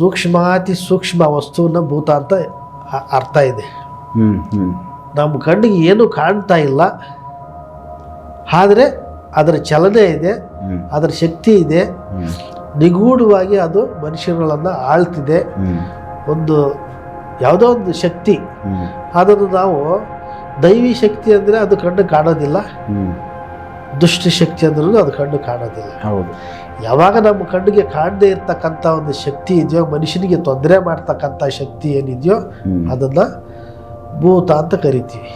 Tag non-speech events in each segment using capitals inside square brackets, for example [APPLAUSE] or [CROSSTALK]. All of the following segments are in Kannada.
ಸೂಕ್ಷ್ಮಾತಿ ಸೂಕ್ಷ್ಮ ವಸ್ತುವಿನ ಭೂತ ಅಂತ ಅರ್ಥ ಇದೆ. ನಮ್ಮ ಕಣ್ಣಿಗೆ ಏನು ಕಾಣ್ತಾ ಇಲ್ಲ ಆದರೆ ಅದರ ಚಲನೆ ಇದೆ ಅದರ ಶಕ್ತಿ ಇದೆ. ನಿಗೂಢವಾಗಿ ಅದು ಮನುಷ್ಯರುಗಳನ್ನು ಆಳ್ತಿದೆ. ಒಂದು ಯಾವುದೋ ಒಂದು ಶಕ್ತಿ. ಅದನ್ನು ನಾವು ದೈವಿ ಶಕ್ತಿ ಅಂದರೆ ಅದು ಕಣ್ಣು ಕಾಣೋದಿಲ್ಲ. ಹ್ಮ್ ದುಷ್ಟ ಶಕ್ತಿ ಅಂದ್ರೂ ಅದು ಕಣ್ಣು ಕಾಣೋದಿಲ್ಲ. ಹೌದು. ಯಾವಾಗ ನಮ್ಮ ಕಣ್ಣಿಗೆ ಕಾಣದೇ ಇರ್ತಕ್ಕಂಥ ಒಂದು ಶಕ್ತಿ ಇದೆಯೋ ಮನುಷ್ಯನಿಗೆ ತೊಂದರೆ ಮಾಡ್ತಕ್ಕಂಥ ಶಕ್ತಿ ಏನಿದೆಯೋ ಅದನ್ನು ಭೂತ ಅಂತ ಕರಿತೀವಿ.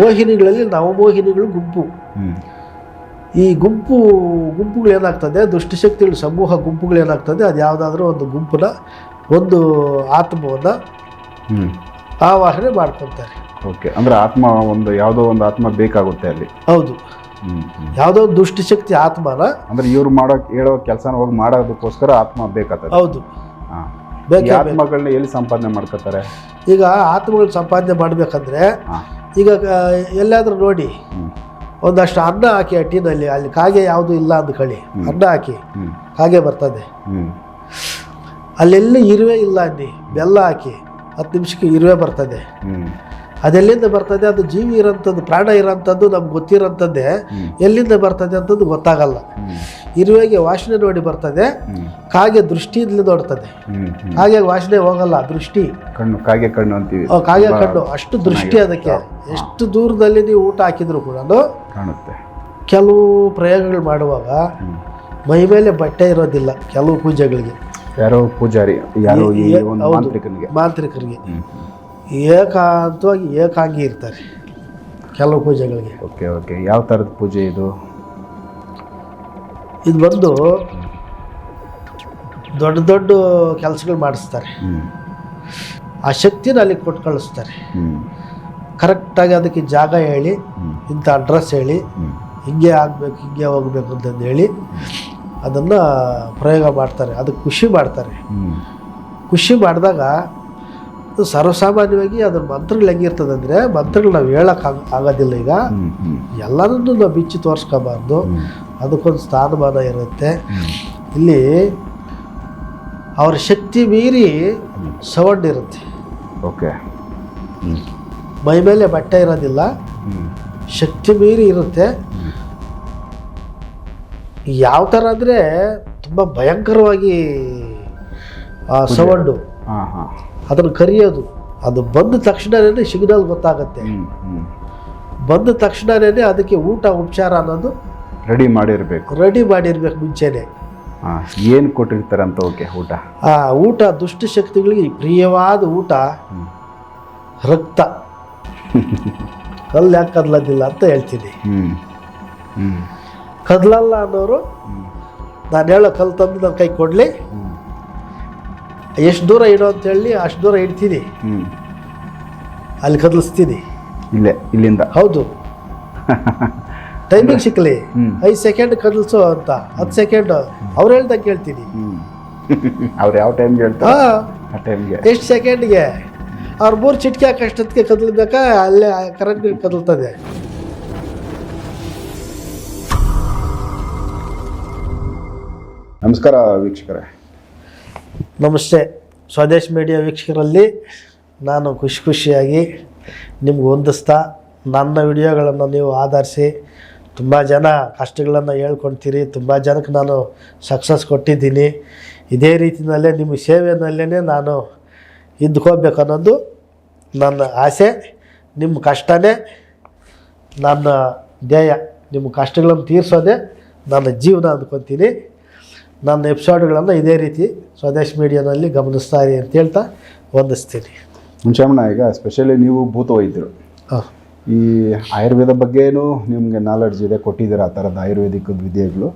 ಮೋಹಿನಿಗಳಲ್ಲಿ ನವಮೋಹಿನಿಗಳು ಗುಂಪು. ಈ ಗುಂಪು ಗುಂಪುಗಳು ಏನಾಗ್ತದೆ? ದುಷ್ಟಶಕ್ತಿಗಳು ಸಮೂಹ ಗುಂಪುಗಳು ಏನಾಗ್ತದೆ? ಅದು ಯಾವುದಾದ್ರೂ ಒಂದು ಗುಂಪನ್ನ ಒಂದು ಆತ್ಮವನ್ನು ಆವಾಹನೆ ಮಾಡ್ಕೊತಾರೆ. ಓಕೆ ಅಂದ್ರೆ ಆತ್ಮ ಒಂದು ಯಾವುದೋ ಒಂದು ಆತ್ಮ ಬೇಕಾಗುತ್ತೆ ಅಲ್ಲಿ. ಹೌದು. ಯಾವುದೋ ದುಷ್ಟಶಕ್ತಿ ಆತ್ಮನ ಅಂದ್ರೆ ಇವ್ರು ಮಾಡೋ ಹೇಳೋ ಕೆಲಸನ ಹೋಗಿ ಮಾಡೋದಕ್ಕೋಸ್ಕರ ಆತ್ಮ ಬೇಕಾಗ್ತದೆ ಹೌದು. ಹಾಂ. ಆತ್ಮಗಳನ್ನ ಎಲ್ಲಿ ಸಂಪಾದನೆ ಮಾಡ್ಕೋತಾರೆ? ಈಗ ಆತ್ಮಗಳು ಸಂಪಾದನೆ ಮಾಡಬೇಕಂದ್ರೆ ಈಗ ಎಲ್ಲಾದರೂ ನೋಡಿ. ಒಂದಷ್ಟು ಅನ್ನ ಹಾಕಿ ಹಟ್ಟಿನಲ್ಲಿ ಟೀನಲ್ಲಿ ಅಲ್ಲಿ ಕಾಗೆ ಯಾವುದು ಇಲ್ಲ ಅಂದ್ಕೊಳ್ಳಿ ಅನ್ನ ಹಾಕಿ. ಕಾಗೆ ಬರ್ತದೆ. ಅಲ್ಲೆಲ್ಲ ಇರುವೆ ಇಲ್ಲ ಅನ್ನಿ. ಬೆಲ್ಲ ಹಾಕಿ ಹತ್ತು ನಿಮಿಷಕ್ಕೆ ಇರುವೆ ಬರ್ತದೆ. ಅದೆಲ್ಲಿಂದ ಬರ್ತದೆ? ಅದು ಜೀವಿ ಇರೋಂಥದ್ದು ಪ್ರಾಣ ಇರೋಂಥದ್ದು ನಮ್ಗೆ ಗೊತ್ತಿರೋಂಥದ್ದೇ ಎಲ್ಲಿಂದ ಬರ್ತದೆ ಅಂತದ್ದು ಗೊತ್ತಾಗಲ್ಲ. ಇರುವಾಗೆ ವಾಸನೆ ನೋಡಿ ಬರ್ತದೆ ಕಾಗೆ ದೃಷ್ಟಿಯಿಂದ ನೋಡ್ತದೆ. ಹಾಗೆ ವಾಸನೆ ಹೋಗಲ್ಲ ದೃಷ್ಟಿ. ಕಣ್ಣು ಕಾಗೆ ಕಣ್ಣು ಅಂತೀವಿ. ಕಾಗೆ ಕಣ್ಣು ಅಷ್ಟು ದೃಷ್ಟಿ ಅದಕ್ಕೆ. ಎಷ್ಟು ದೂರದಲ್ಲಿ ನೀವು ಊಟ ಹಾಕಿದ್ರು ಕೂಡ ಕಾಣುತ್ತೆ. ಕೆಲವು ಪ್ರಯೋಗಗಳು ಮಾಡುವಾಗ. ಮೈ ಮೇಲೆ ಬಟ್ಟೆ ಇರೋದಿಲ್ಲ ಕೆಲವು ಪೂಜೆಗಳಿಗೆ. ಯಾರೋ ಪೂಜಾರಿ ಯಾರೋ ಮಾಂತ್ರಿಕರಿಗೆ. ಏಕಾಂತವಾಗಿ ಏಕಾಂಗಿ ಇರ್ತಾರೆ ಕೆಲವು ಪೂಜೆಗಳಿಗೆ. Okay okay. ಯಾವ ಥರದ ಪೂಜೆ ಇದು? ಇದು ಬಂದು ದೊಡ್ಡ ದೊಡ್ಡ ಕೆಲಸಗಳು ಮಾಡಿಸ್ತಾರೆ. ಆ ಶಕ್ತಿನ ಅಲ್ಲಿಗೆ ಕೊಟ್ಟು ಕಳಿಸ್ತಾರೆ ಕರೆಕ್ಟಾಗಿ ಅದಕ್ಕೆ ಜಾಗ ಹೇಳಿ ಇಂಥ ಅಡ್ರೆಸ್ ಹೇಳಿ ಹಿಂಗೆ ಆಗಬೇಕು ಹಿಂಗೆ ಹೋಗ್ಬೇಕು ಅಂತಂದು ಹೇಳಿ ಅದನ್ನು ಪ್ರಯೋಗ ಮಾಡ್ತಾರೆ. ಅದಕ್ಕೆ ಖುಷಿ ಮಾಡ್ತಾರೆ. ಖುಷಿ ಮಾಡಿದಾಗ ಅದು ಸರ್ವಸಾಮಾನ್ಯವಾಗಿ ಅದ್ರ ಮಂತ್ರಗಳು ಹೆಂಗಿರ್ತದೆ ಅಂದರೆ ಮಂತ್ರಗಳು ನಾವು ಹೇಳಕ್ಕೆ ಆಗ ಆಗೋದಿಲ್ಲ ಈಗ. ಎಲ್ಲರನ್ನೂ ನಾವು ಬಿಚ್ಚಿ ತೋರಿಸ್ಕೋಬಾರ್ದು. ಅದಕ್ಕೊಂದು ಸ್ಥಾನಮಾನ ಇರುತ್ತೆ. ಇಲ್ಲಿ ಅವ್ರ ಶಕ್ತಿ ಮೀರಿ ಸೌಂಡ್ ಇರುತ್ತೆ. ಓಕೆ. ಮೈ ಮೇಲೆ ಬಟ್ಟೆ ಇರೋದಿಲ್ಲ. ಶಕ್ತಿ ಮೀರಿ ಇರುತ್ತೆ. ಯಾವ ಥರ ಅಂದರೆ ತುಂಬ ಭಯಂಕರವಾಗಿ ಆ ಸೌಂಡು ಹಾಂ ಹಾಂ. ಅದನ್ನು ಕರೆಯೋದು. ಅದು ಬಂದ ತಕ್ಷಣವೇ ಸಿಗ್ನಲ್ ಗೊತ್ತಾಗುತ್ತೆ. ಬಂದ ತಕ್ಷಣವೇ ಅದಕ್ಕೆ ಊಟ ಉಪಚಾರ ಅನ್ನೋದು ರೆಡಿ ಮಾಡಿರ್ಬೇಕು. ರೆಡಿ ಮಾಡಿರ್ಬೇಕು ಮುಂಚೆನೆ. ಏನು ಕೊಟ್ಟಿರ್ತಾರಂತ ಓಕೆ ಊಟ? ಆ ಊಟ ದುಷ್ಟಶಕ್ತಿಗಳಿಗೆ ಪ್ರಿಯವಾದ ಊಟ ರಕ್ತ. ಕಲ್ಲು ಯಾಕೆ ಕದ್ಲೋದಿಲ್ಲ ಅಂತ ಹೇಳ್ತೀನಿ. ಕದಲಲ್ಲ ಅನ್ನೋರು ನಾನು ಹೇಳೋ ಕಲ್ಲು ತಂದು ನನ್ನ ಕೈ ಕೊಡಲಿ. ಎಷ್ಟು ದೂರ ಇಡು ಅಂತ ಹೇಳಿ ಅಷ್ಟು ದೂರ ಇಡ್ತೀನಿ ಹ್ಮ್. ಅಲ್ಲಿ ಕದಲಿಸ್ತೀನಿ ಇಲ್ಲೇ ಇಲ್ಲಿಂದ. ಹೌದು. ಟೈಮಿಂಗ್ ಸಿಕ್ಕಲಿ. ಐದು ಸೆಕೆಂಡ್ ಕದಲ್ಸು ಅಂತ. ಹತ್ತು ಸೆಕೆಂಡ್ ಅವ್ರು ಹೇಳ್ದಂಗೆ ಕೇಳ್ತೀನಿ ಹ್ಮ್. [LAUGHS] ಅವ್ರು ಯಾವ ಟೈಮ್ಗೆ ಹೇಳ್ತಾರೆ ಆ ಟೈಮ್ಗೆ ಎಷ್ಟು ಸೆಕೆಂಡ್ಗೆ ಅವ್ರು ಮೂರು ಚಿಟ್ಕಿ ಹಾಕಿ ಅಷ್ಟೊತ್ತಿಗೆ ಕದಲ್ಬೇಕಾ? ಅಲ್ಲೇ ಕರೆಂಟ್ ಕದಲ್ತದೆ. ನಮಸ್ಕಾರ ವೀಕ್ಷಕರೇ. ನಮಸ್ತೆ. ಸ್ವದೇಶ್ ಮೀಡಿಯಾ ವೀಕ್ಷಕರಲ್ಲಿ ನಾನು ಖುಷಿ ಖುಷಿಯಾಗಿ ನಿಮ್ಗೆ ಹೊಂದಿಸ್ತಾ ನನ್ನ ವಿಡಿಯೋಗಳನ್ನು ನೀವು ಆಧರಿಸಿ ತುಂಬ ಜನ ಕಷ್ಟಗಳನ್ನು ಹೇಳ್ಕೊಳ್ತೀರಿ ತುಂಬ ಜನಕ್ಕೆ ನಾನು ಸಕ್ಸಸ್ ಕೊಟ್ಟಿದ್ದೀನಿ. ಇದೇ ರೀತಿಯಲ್ಲೇ ನಿಮ್ಮ ಸೇವೆಯಲ್ಲೇ ನಾನು ಇದ್ಕೋಬೇಕು ಅನ್ನೋದು ನನ್ನ ಆಸೆ. ನಿಮ್ಮ ಕಷ್ಟನೇ ನನ್ನ ಧ್ಯೇಯ. ನಿಮ್ಮ ಕಷ್ಟಗಳನ್ನು ತೀರಿಸೋದೇ ನನ್ನ ಜೀವನ ಅಂದ್ಕೊತೀನಿ ನನ್ನ ಎಪಿಸೋಡ್ಗಳನ್ನು ಇದೇ ರೀತಿ ಸ್ವದೇಶ್ ಮೀಡಿಯಾದಲ್ಲಿ ಗಮನಿಸ್ತಾರೆ ಅಂತ ಹೇಳ್ತಾ ವಂದಿಸ್ತೀನಿ. ಮುಂಚೆಮಣ್ಣ ಈಗ ಸ್ಪೆಷಲಿ ನೀವು ಭೂತ ವೈದ್ಯರು ಈ ಆಯುರ್ವೇದ ಬಗ್ಗೆನೂ ನಿಮಗೆ ನಾಲೆಡ್ಜ್ ಇದೆ ಕೊಟ್ಟಿದ್ದೀರಾ ಆ ಥರದ ಆಯುರ್ವೇದಿಕ್ ವಿದ್ಯೆಗಳು.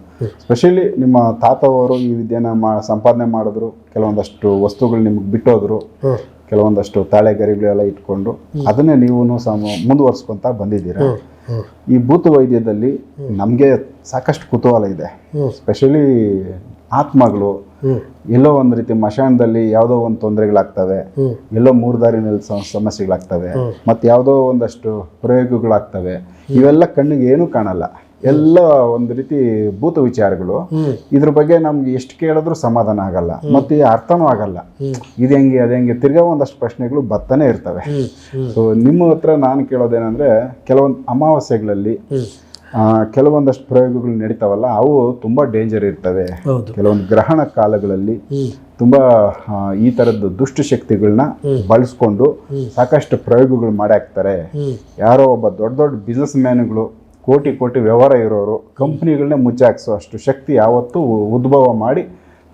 ಸ್ಪೆಷಲಿ ನಿಮ್ಮ ತಾತವರು ಈ ವಿದ್ಯೆನ ಮಾ ಸಂಪಾದನೆ ಮಾಡಿದ್ರು ಕೆಲವೊಂದಷ್ಟು ವಸ್ತುಗಳು ನಿಮ್ಗೆ ಬಿಟ್ಟೋದ್ರು ಕೆಲವೊಂದಷ್ಟು ತಾಳೆಗರಿಗಳೆಲ್ಲ ಇಟ್ಕೊಂಡು ಅದನ್ನೇ ನೀವು ಸಮ ಮುಂದುವರ್ಸ್ಕೊಂತ ಬಂದಿದ್ದೀರಾ? ಈ ಭೂತ ವೈದ್ಯದಲ್ಲಿ ನಮಗೆ ಸಾಕಷ್ಟು ಕುತೂಹಲ ಇದೆ. ಸ್ಪೆಷಲಿ ಆತ್ಮಗಳು ಎಲ್ಲೋ ಒಂದು ರೀತಿ ಮಶಾನದಲ್ಲಿ ಯಾವುದೋ ಒಂದು ತೊಂದರೆಗಳಾಗ್ತವೆ ಎಲ್ಲೋ ಮೂರು ದಾರಿ ಸ- ಸಮಸ್ಯೆಗಳಾಗ್ತವೆ. ಮತ್ತು ಯಾವುದೋ ಒಂದಷ್ಟು ಪ್ರಯೋಗಗಳಾಗ್ತವೆ. ಇವೆಲ್ಲ ಕಣ್ಣಿಗೆ ಏನೂ ಕಾಣಲ್ಲ. ಎಲ್ಲ ಒಂದು ರೀತಿ ಭೂತ ವಿಚಾರಗಳು. ಇದ್ರ ಬಗ್ಗೆ ನಮ್ಗೆ ಎಷ್ಟು ಕೇಳಿದ್ರು ಸಮಾಧಾನ ಆಗಲ್ಲ. ಮತ್ತೆ ಅರ್ಥನೂ ಆಗಲ್ಲ. ಇದ್ ಹೆಂಗೆ ಅದು ಹೆಂಗೆ ತಿರ್ಗಾ ಒಂದಷ್ಟು ಪ್ರಶ್ನೆಗಳು ಬತ್ತನೇ ಇರ್ತವೆ. ಸೊ ನಿಮ್ಮ ಹತ್ರ ನಾನು ಕೇಳೋದೇನಂದ್ರೆ ಕೆಲವೊಂದು ಅಮಾವಾಸ್ಯೆಗಳಲ್ಲಿ ಕೆಲವೊಂದಷ್ಟು ಪ್ರಯೋಗಗಳು ನಡೀತಾವಲ್ಲ ಅವು ತುಂಬಾ ಡೇಂಜರ್ ಇರ್ತವೆ. ಕೆಲವೊಂದು ಗ್ರಹಣ ಕಾಲಗಳಲ್ಲಿ ತುಂಬ ಈ ತರದ್ದು ದುಷ್ಟ ಶಕ್ತಿಗಳನ್ನ ಬಳಸ್ಕೊಂಡು ಸಾಕಷ್ಟು ಪ್ರಯೋಗಗಳು ಮಾಡಾಕ್ತಾರೆ ಹಾಕ್ತಾರೆ ಯಾರೋ ಒಬ್ಬ ದೊಡ್ಡ ದೊಡ್ಡ ಬಿಸ್ನೆಸ್ ಮ್ಯಾನ್ಗಳು ಕೋಟಿ ಕೋಟಿ ವ್ಯವಹಾರ ಇರೋರು ಕಂಪ್ನಿಗಳನ್ನೇ ಮುಚ್ಚಾಕ್ಸೋ ಅಷ್ಟು ಶಕ್ತಿ ಯಾವತ್ತೂ ಉದ್ಭವ ಮಾಡಿ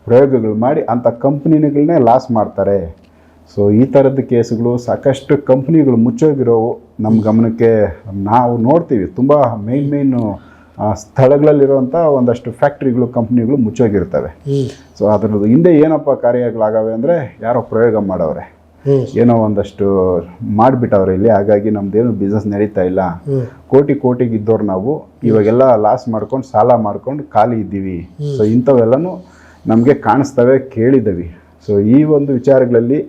ಪ್ರಯೋಗಗಳು ಮಾಡಿ ಅಂಥ ಕಂಪ್ನಿಗಳನ್ನೇ ಲಾಸ್ ಮಾಡ್ತಾರೆ. ಸೊ ಈ ಥರದ ಕೇಸುಗಳು ಸಾಕಷ್ಟು ಕಂಪ್ನಿಗಳು ಮುಚ್ಚೋಗಿರೋವು ನಮ್ಮ ಗಮನಕ್ಕೆ ನಾವು ನೋಡ್ತೀವಿ. ತುಂಬ ಮೇನ್ ಮೇಯ್ನ್ ಸ್ಥಳಗಳಲ್ಲಿರುವಂಥ ಒಂದಷ್ಟು ಫ್ಯಾಕ್ಟ್ರಿಗಳು ಕಂಪ್ನಿಗಳು ಮುಚ್ಚೋಗಿರ್ತವೆ. ಸೊ ಅದರದ್ದು ಹಿಂದೆ ಏನಪ್ಪ ಕಾರ್ಯಗಳಾಗವೆ ಅಂದರೆ ಯಾರೋ ಪ್ರಯೋಗ ಮಾಡವ್ರೆ. ಏನೋ ಒಂದಷ್ಟು ಮಾಡಿಬಿಟ್ಟವ್ರೆ ಇಲ್ಲಿ ಹಾಗಾಗಿ ನಮ್ದೇನು ಬಿಸ್ನೆಸ್ ನಡೀತಾ ಇಲ್ಲ. ಕೋಟಿ ಕೋಟಿಗೆ ಇದ್ದವ್ರು ನಾವು. ಇವಾಗೆಲ್ಲ ಲಾಸ್ ಮಾಡ್ಕೊಂಡು ಸಾಲ ಮಾಡ್ಕೊಂಡು ಖಾಲಿ ಇದ್ದೀವಿ. ಸೊ ಇಂಥವೆಲ್ಲನೂ ನಮಗೆ ಕಾಣಿಸ್ತವೆ ಕೇಳಿದ್ದೀವಿ ಸೊ ಈ ಒಂದು ವಿಚಾರಗಳಲ್ಲಿ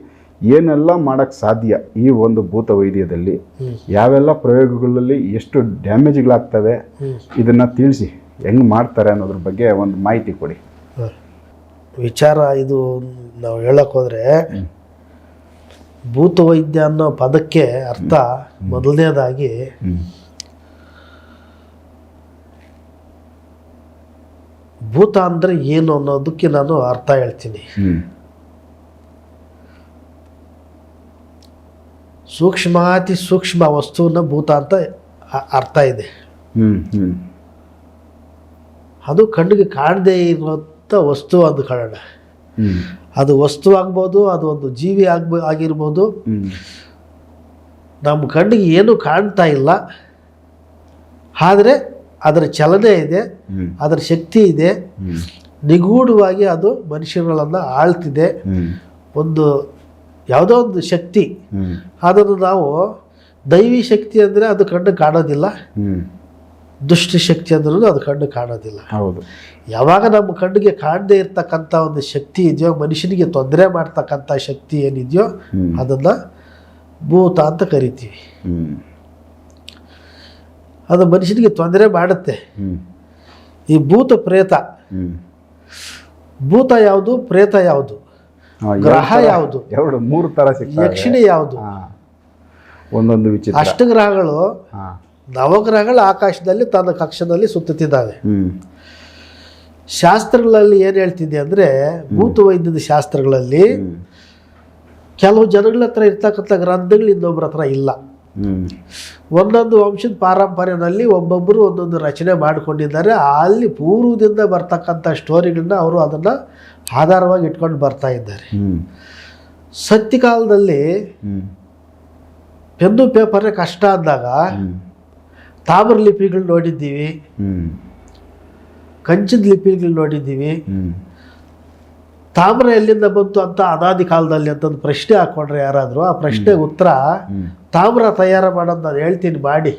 ಏನೆಲ್ಲ ಮಾಡೋಕ್ಕೆ ಸಾಧ್ಯ ಈ ಒಂದು ಭೂತ ವೈದ್ಯದಲ್ಲಿ ಯಾವೆಲ್ಲ ಪ್ರಯೋಗಗಳಲ್ಲಿ ಎಷ್ಟು ಡ್ಯಾಮೇಜ್ಗಳಾಗ್ತವೆ. ಇದನ್ನು ತಿಳಿಸಿ ಹೆಂಗೆ ಮಾಡ್ತಾರೆ ಅನ್ನೋದ್ರ ಬಗ್ಗೆ ಒಂದು ಮಾಹಿತಿ ಕೊಡಿ. ವಿಚಾರ ಇದು ನಾವು ಹೇಳೋಕ್ಕೋದ್ರೆ ಭೂತ ವೈದ್ಯ ಅನ್ನೋ ಪದಕ್ಕೆ ಅರ್ಥ ಮೊದಲನೇದಾಗಿ ಭೂತ ಅಂದರೆ ಏನು ಅನ್ನೋದಕ್ಕೆ ನಾನು ಅರ್ಥ ಹೇಳ್ತೀನಿ. ಸೂಕ್ಷ್ಮಾತಿ ಸೂಕ್ಷ್ಮ ವಸ್ತುವನ್ನ ಭೂತ ಅಂತ ಅರ್ಥ ಇದೆ. ಅದು ಕಣ್ಣಿಗೆ ಕಾಣದೇ ಇರುವಂಥ ವಸ್ತು ಅದು ಕಾರಣ ಅದು ವಸ್ತು ಆಗ್ಬೋದು ಅದು ಒಂದು ಜೀವಿ ಆಗ್ಬೋ ಆಗಿರ್ಬೋದು. ನಮ್ಮ ಕಣ್ಣಿಗೆ ಏನು ಕಾಣ್ತಾ ಇಲ್ಲ. ಆದರೆ ಅದರ ಚಲನೆ ಇದೆ ಅದರ ಶಕ್ತಿ ಇದೆ. ನಿಗೂಢವಾಗಿ ಅದು ಮನುಷ್ಯರುಗಳನ್ನು ಆಳ್ತಿದೆ. ಒಂದು ಯಾವುದೋ ಒಂದು ಶಕ್ತಿ. ಅದನ್ನು ನಾವು ದೈವಿ ಶಕ್ತಿ ಅಂದರೆ ಅದು ಕಣ್ಣು ಕಾಣೋದಿಲ್ಲ. ದುಷ್ಟ ಶಕ್ತಿ ಅಂದ್ರೂ ಅದು ಕಣ್ಣು ಕಾಣೋದಿಲ್ಲ. ಹೌದು. ಯಾವಾಗ ನಮ್ಮ ಕಣ್ಣಿಗೆ ಕಾಣದೇ ಇರ್ತಕ್ಕಂಥ ಒಂದು ಶಕ್ತಿ ಇದೆಯೋ ಮನುಷ್ಯನಿಗೆ ತೊಂದರೆ ಮಾಡ್ತಕ್ಕಂಥ ಶಕ್ತಿ ಏನಿದೆಯೋ ಅದನ್ನು ಭೂತ ಅಂತ ಕರಿತೀವಿ. ಅದು ಮನುಷ್ಯನಿಗೆ ತೊಂದರೆ ಮಾಡುತ್ತೆ. ಈ ಭೂತ ಪ್ರೇತ. ಭೂತ ಯಾವುದು? ಪ್ರೇತ ಯಾವುದು? ಗ್ರಹ ಯಾವುದು? ಎರಡು ಮೂರು ತರ ಯಕ್ಷಿಣಿ ಯಾವುದು. ಒಂದೊಂದು ವಿಚಿತ್ರ. ಅಷ್ಟಗ್ರಹಗಳು ಗ್ರಹಗಳು ನವಗ್ರಹಗಳು ಆಕಾಶದಲ್ಲಿ ತನ್ನ ಕಕ್ಷದಲ್ಲಿ ಸುತ್ತುತ್ತಿದ್ದಾವೆ. ಶಾಸ್ತ್ರಗಳಲ್ಲಿ ಏನು ಹೇಳ್ತಿದೆ ಅಂದರೆ ಭೂತ ವೈದ್ಯದ ಶಾಸ್ತ್ರಗಳಲ್ಲಿ ಕೆಲವು ಜನಗಳ ಹತ್ರ ಇರ್ತಕ್ಕಂಥ ಗ್ರಂಥಗಳು ಇನ್ನೊಬ್ಬರ ಹತ್ರ ಇಲ್ಲ. ಒಂದೊಂದು ವಂಶದ ಪಾರಂಪರ್ಯದಲ್ಲಿ ಒಬ್ಬೊಬ್ಬರು ಒಂದೊಂದು ರಚನೆ ಮಾಡಿಕೊಂಡಿದ್ದಾರೆ. ಅಲ್ಲಿ ಪೂರ್ವದಿಂದ ಬರ್ತಕ್ಕಂಥ ಸ್ಟೋರಿಗಳನ್ನ ಅವರು ಅದನ್ನು ಆಧಾರವಾಗಿ ಇಟ್ಕೊಂಡು ಬರ್ತಾ ಇದ್ದಾರೆ. ಸತ್ಯ ಕಾಲದಲ್ಲಿ ಪೆನ್ನು ಪೇಪರೇ ಕಷ್ಟ ಆದಾಗ ತಾಮ್ರ ಲಿಪಿಗಳು ನೋಡಿದ್ದೀವಿ. ಕಂಚಿದ ಲಿಪಿಗಳು ನೋಡಿದ್ದೀವಿ. ತಾಮ್ರ ಎಲ್ಲಿಂದ ಬಂತು ಅಂತ ಅನಾದಿ ಕಾಲದಲ್ಲಿ ಅಂತಂದು ಪ್ರಶ್ನೆ ಹಾಕೊಂಡ್ರೆ ಯಾರಾದರೂ ಆ ಪ್ರಶ್ನೆಗೆ ಉತ್ತರ ತಾಮ್ರ ತಯಾರು ಮಾಡೋದು ನಾನು ಹೇಳ್ತೀನಿ ಮಾಡಿ.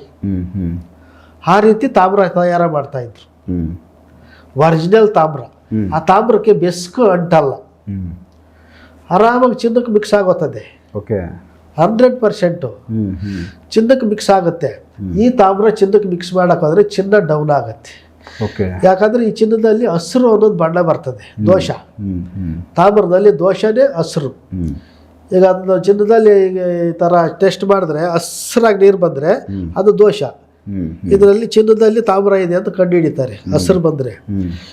ಆ ರೀತಿ ತಾಮ್ರ ತಯಾರು ಮಾಡ್ತಾಯಿದ್ರು ಇದ್ರು. ಒರಿಜಿನಲ್ ತಾಮ್ರ. ಆ ತಾಮ್ರಕ್ಕೆ ಬೆಸ್ಕು ಅಂಟಲ್ಲ ಆರಾಮಾಗಿ ಚಿನ್ನಕ್ಕೆ ಮಿಕ್ಸ್ ಆಗುತ್ತದೆ ಓಕೆ. Hundred percent. ಚಿನ್ನಕ್ಕೆ ಮಿಕ್ಸ್ ಆಗುತ್ತೆ. ಈ ತಾಮ್ರ ಚಿನ್ನಕ್ಕೆ ಮಿಕ್ಸ್ ಮಾಡೋಕ್ಕಾದ್ರೆ ಚಿನ್ನ ಡೌನ್ ಆಗುತ್ತೆ. ಓಕೆ. ಯಾಕಂದ್ರೆ ಈ ಚಿನ್ನದಲ್ಲಿ ಹಸಿರು ಅನ್ನೋದು ಬಣ್ಣ ಬರ್ತದೆ ದೋಷ. ತಾಮ್ರದಲ್ಲಿ ದೋಷನೇ ಹಸಿರು. ಈಗ ಅದನ್ನ ಚಿನ್ನದಲ್ಲಿ ಈ ಥರ ಟೆಸ್ಟ್ ಮಾಡಿದ್ರೆ ಹಸಿರಾಗಿ ನೀರು ಬಂದರೆ ಅದು ದೋಷ. ಇದರಲ್ಲಿ ಚಿನ್ನದಲ್ಲಿ ತಾಮ್ರ ಇದೆ ಅಂತ ಕಂಡು ಹಿಡಿತಾರೆ ಹಸಿರು ಬಂದರೆ.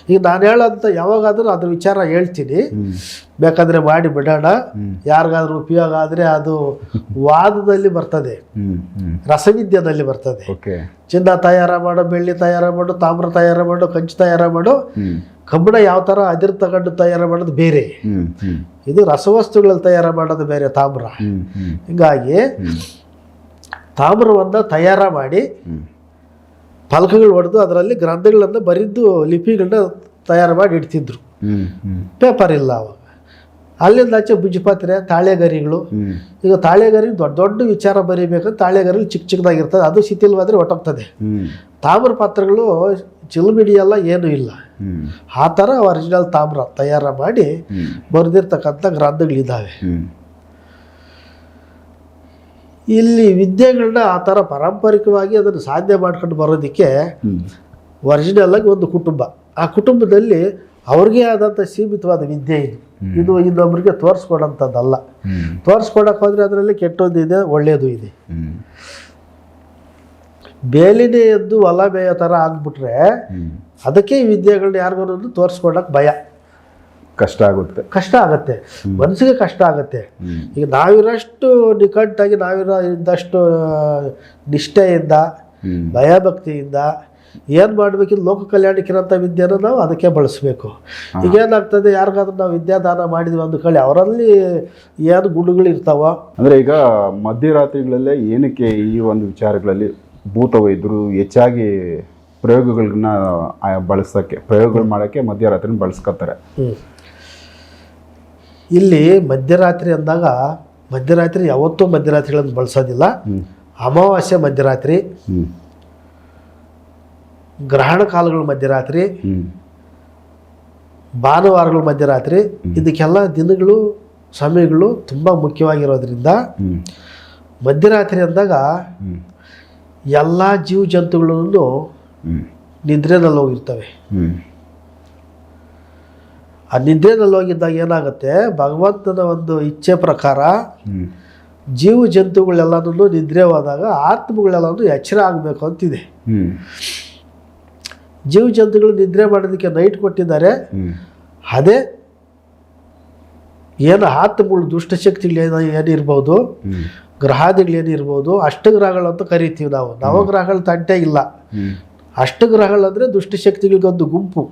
ಈಗ ನಾನು ಹೇಳೋಂಥ ಯಾವಾಗಾದರೂ ಅದ್ರ ವಿಚಾರ ಹೇಳ್ತೀನಿ. ಬೇಕಾದರೆ ಮಾಡಿ ಬಿಡೋಣ. ಯಾರಿಗಾದ್ರೂ ಉಪಯೋಗ ಆದರೆ ಅದು [LAUGHS] ವಾದದಲ್ಲಿ ಬರ್ತದೆ. ರಸವಿದ್ಯದಲ್ಲಿ ಬರ್ತದೆ. ಚಿನ್ನ ತಯಾರ ಮಾಡು ಬೆಳ್ಳಿ ತಯಾರ ಮಾಡು ತಾಮ್ರ ತಯಾರ ಮಾಡು ಕಂಚು ತಯಾರ ಮಾಡು. ಕಬ್ಬಿಣ ಯಾವ ಥರ ಅದಿರ್ ತಗೊಂಡು ತಯಾರು ಮಾಡೋದು ಬೇರೆ. ಇದು ರಸವಸ್ತುಗಳಲ್ಲಿ ತಯಾರು ಮಾಡೋದು ಬೇರೆ ತಾಮ್ರ. ಹೀಗಾಗಿ ತಾಮ್ರವನ್ನು ತಯಾರ ಮಾಡಿ ಫಲಕಗಳು ಹೊಡೆದು ಅದರಲ್ಲಿ ಗ್ರಂಥಗಳನ್ನು ಬರೆದು ಲಿಪಿಗಳನ್ನ ತಯಾರು ಮಾಡಿ ಇಡ್ತಿದ್ರು. ಪೇಪರ್ ಇಲ್ಲ ಅವಾಗ. ಅಲ್ಲಿಂದ ಆಚೆ ಬುಜ್ಜಿಪಾತ್ರೆ ತಾಳೆಗರಿಗಳು. ಈಗ ತಾಳೆಗರಿ ದೊಡ್ಡ ದೊಡ್ಡ ವಿಚಾರ ಬರೀಬೇಕಂದ್ರೆ ತಾಳೆಗರಿ ಚಿಕ್ಕ ಚಿಕ್ಕದಾಗಿರ್ತದೆ ಅದು ಶಿಥಿಲವಾದರೆ ಹೊಟ್ಟೋಗ್ತದೆ ತಾಮ್ರ ಪಾತ್ರಗಳು ಚಿಲ್ಮಿಡಿ ಎಲ್ಲ ಏನೂ ಇಲ್ಲ. ಆ ಥರ ಒರಿಜಿನಲ್ ತಾಮ್ರ ತಯಾರು ಮಾಡಿ ಬರೆದಿರ್ತಕ್ಕಂಥ ಗ್ರಂಥಗಳಿದ್ದಾವೆ ಇಲ್ಲಿ ವಿದ್ಯೆಗಳನ್ನ ಆ ಥರ ಪಾರಂಪರಿಕವಾಗಿ ಅದನ್ನು ಸಾಧ್ಯ ಮಾಡ್ಕೊಂಡು ಬರೋದಕ್ಕೆ ಹ್ಮ್. ಒರಿಜಿನಲ್ ಆಗಿ ಒಂದು ಕುಟುಂಬ. ಆ ಕುಟುಂಬದಲ್ಲಿ ಅವ್ರಿಗೆ ಆದಂಥ ಸೀಮಿತವಾದ ವಿದ್ಯೆ ಇದು. ಇದು ಇನ್ನೊಬ್ಬರಿಗೆ ತೋರಿಸ್ಕೊಡೋಂಥದ್ದಲ್ಲ. ತೋರಿಸ್ಕೊಡಕ್ಕೆ ಹೋದರೆ ಅದರಲ್ಲಿ ಕೆಟ್ಟದ್ದು ಇದೆ ಒಳ್ಳೆಯದು ಇದೆ. ಬೇಲಿನೇ ಎದ್ದು ಹೊಲ ಬೇಯೋ ಥರ ಆಗ್ಬಿಟ್ರೆ ಅದಕ್ಕೆ ಈ ವಿದ್ಯೆಗಳನ್ನ ಯಾರಿಗೂ ತೋರಿಸ್ಕೊಡಕ್ಕೆ ಭಯ. ಕಷ್ಟ ಆಗುತ್ತೆ. ಕಷ್ಟ ಆಗುತ್ತೆ. ಮನಸ್ಸಿಗೆ ಕಷ್ಟ ಆಗುತ್ತೆ. ಈಗ ನಾವಿರೋಷ್ಟು ನಿಕಟ್ಟಾಗಿ ನಾವಿರೋ ಇದ್ದಷ್ಟು ನಿಷ್ಠೆಯಿಂದ ಭಯಭಕ್ತಿಯಿಂದ ಏನು ಮಾಡಬೇಕಿದ್ದು ಲೋಕ ಕಲ್ಯಾಣಕ್ಕಿರೋಂಥ ವಿದ್ಯೆನ ನಾವು ಅದಕ್ಕೆ ಬಳಸಬೇಕು. ಈಗ ಏನಾಗ್ತದೆ ಯಾರಿಗಾದ್ರೂ ನಾವು ವಿದ್ಯಾದಾನ ಮಾಡಿದ್ವಿ ಅಂದ ಕಳಿ ಅವರಲ್ಲಿ ಏನು ಗುಣಗಳು ಇರ್ತಾವ ಅಂದ್ರೆ ಈಗ ಮಧ್ಯರಾತ್ರಿಗಳಲ್ಲೇ ಏನಕ್ಕೆ ಈ ಒಂದು ವಿಚಾರಗಳಲ್ಲಿ ಭೂತ ವೈದ್ಯರು ಹೆಚ್ಚಾಗಿ ಪ್ರಯೋಗಗಳನ್ನ ಬಳಸೋಕ್ಕೆ ಪ್ರಯೋಗಗಳು ಮಾಡೋಕ್ಕೆ ಮಧ್ಯರಾತ್ರಿ ಬಳಸ್ಕೊತಾರೆ. ಇಲ್ಲಿ ಮಧ್ಯರಾತ್ರಿ ಅಂದಾಗ ಮಧ್ಯರಾತ್ರಿ ಯಾವತ್ತೂ ಮಧ್ಯರಾತ್ರಿಗಳನ್ನು ಬಳಸೋದಿಲ್ಲ. ಅಮಾವಾಸ್ಯೆ ಮಧ್ಯರಾತ್ರಿ. ಗ್ರಹಣ ಕಾಲಗಳು ಮಧ್ಯರಾತ್ರಿ. ಭಾನುವಾರಗಳು ಮಧ್ಯರಾತ್ರಿ. ಇದಕ್ಕೆಲ್ಲ ದಿನಗಳು ಸಮಯಗಳು ತುಂಬ ಮುಖ್ಯವಾಗಿರೋದ್ರಿಂದ ಮಧ್ಯರಾತ್ರಿ ಅಂದಾಗ ಎಲ್ಲ ಜೀವ ಜಂತುಗಳನ್ನು ನಿದ್ರೆನಲ್ಲಿ ಹೋಗಿರ್ತವೆ. ಆ ನಿದ್ರೆನಲ್ಲಿ ಹೋಗಿದ್ದಾಗ ಏನಾಗುತ್ತೆ? ಭಗವಂತನ ಒಂದು ಇಚ್ಛೆ ಪ್ರಕಾರ ಜೀವ ಜಂತುಗಳೆಲ್ಲನೂ ನಿದ್ರೆ ಹೋದಾಗ ಆತ್ಮಗಳೆಲ್ಲನೂ ಎಚ್ಚರ ಆಗಬೇಕು ಅಂತಿದೆ. ಜೀವ ಜಂತುಗಳು ನಿದ್ರೆ ಮಾಡೋದಕ್ಕೆ ನೈಟ್ ಕೊಟ್ಟಿದ್ದಾರೆ. ಅದೇ ಏನು ಆತ್ಮಗಳು ದುಷ್ಟಶಕ್ತಿಗಳು ಏನ ಏನಿರ್ಬೋದು? ಗ್ರಹಾದಿಗಳೇನಿರ್ಬೋದು ಗ್ರಹಾದಿಗಳು ಏನಿರ್ಬೋದು? ಅಷ್ಟಗ್ರಹಗಳು ಅಂತ ಕರಿತೀವಿ ನಾವು. ನವಗ್ರಹಗಳ ತಂಟೆ ಇಲ್ಲ. ಅಷ್ಟು ಗ್ರಹಗಳಂದರೆ ಅಂದರೆ ದುಷ್ಟಶಕ್ತಿಗಳಿಗೊಂದು ಗುಂಪು.